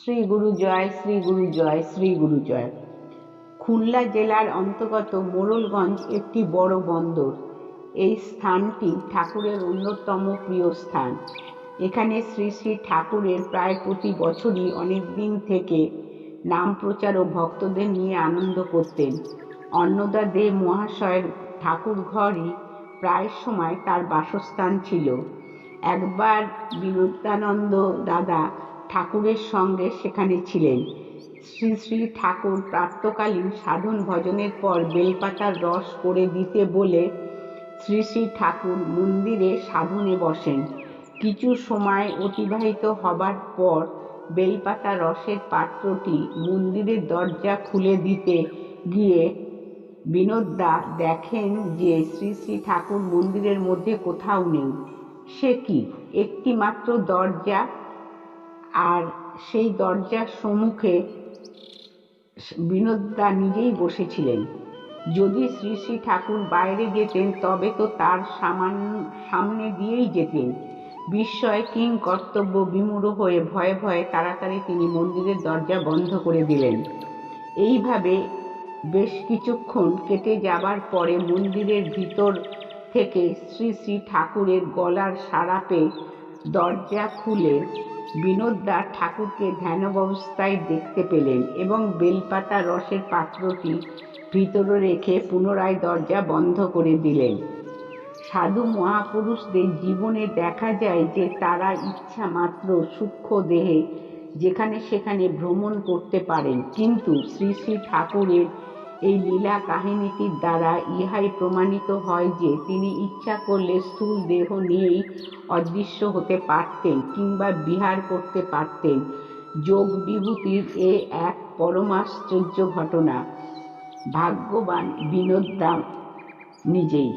শ্রী গুরু জয়, শ্রী গুরু জয়, শ্রী গুরু জয়। খুলনা জেলার অন্তর্গত মোড়লগঞ্জ একটি বড় বন্দর। এই স্থানটি ঠাকুরের অন্যতম প্রিয় স্থান। এখানে শ্রী শ্রী ঠাকুরের প্রায় প্রতি বছরই অনেক দিন থেকে নাম প্রচার ও ভক্তদের নিয়ে আনন্দ করতেন। অন্নদা দে মহাশয়ের ঠাকুর ঘরই প্রায় সময় তার বাসস্থান ছিল। একবার বিরুদ্ধানন্দ দাদা ঠাকুরের সঙ্গে সেখানে ছিলেন। শ্রী শ্রী ঠাকুর প্রাতকালীন সাধন ভজনের পর বেলপাতার রস করে দিতে বলে শ্রী শ্রী ঠাকুর মন্দিরে সাধনে বসেন। কিছু সময় অতিবাহিত হবার পর বেলপাতা রসের পাত্রটি মন্দিরের দরজা খুলে দিতে গিয়ে বিনোদদা দেখেন যে শ্রী শ্রী ঠাকুর মন্দিরের মধ্যে কোথাও নেই। সে কি? একটি মাত্র দরজা আর সেই দরজার সম্মুখে বিনোদদা নিজেই বসেছিলেন। যদি শ্রী শ্রী ঠাকুর বাইরে যেতেন, তবে তো তার সামান, সামনে দিয়েই যেতেন। বিস্ময় কিং কর্তব্য বিমূঢ় হয়ে ভয়ে ভয়ে তাড়াতাড়ি তিনি মন্দিরের দরজা বন্ধ করে দিলেন। এইভাবে বেশ কিছুক্ষণ কেটে যাবার পরে মন্দিরের ভিতর থেকে শ্রী শ্রী ঠাকুরের গলার সাড়া পেয়ে দরজা খুলে বিনোদদা ঠাকুরকে ধ্যানবস্থায় দেখতে পেলেন এবং বেলপাতা রসের পাত্রটি ভিতরে রেখে পুনরায় দরজা বন্ধ করে দিলেন। সাধু মহাপুরুষদের জীবনে দেখা যায় যে তারা ইচ্ছা মাত্র সূক্ষ্ম দেহে যেখানে সেখানে ভ্রমণ করতে পারেন। কিন্তু শ্রী শ্রী ঠাকুরের এই লীলা কাহিনীটির দ্বারা ইহাই প্রমাণিত হয় যে তিনি ইচ্ছা করলে স্থূল দেহ নিয়েই অদৃশ্য হতে পারতেন কিংবা বিহার করতে পারতেন। যোগ বিভূতির এ এক পরমাশ্চর্য ঘটনা। ভাগ্যবান বিনোদদা নিজেই।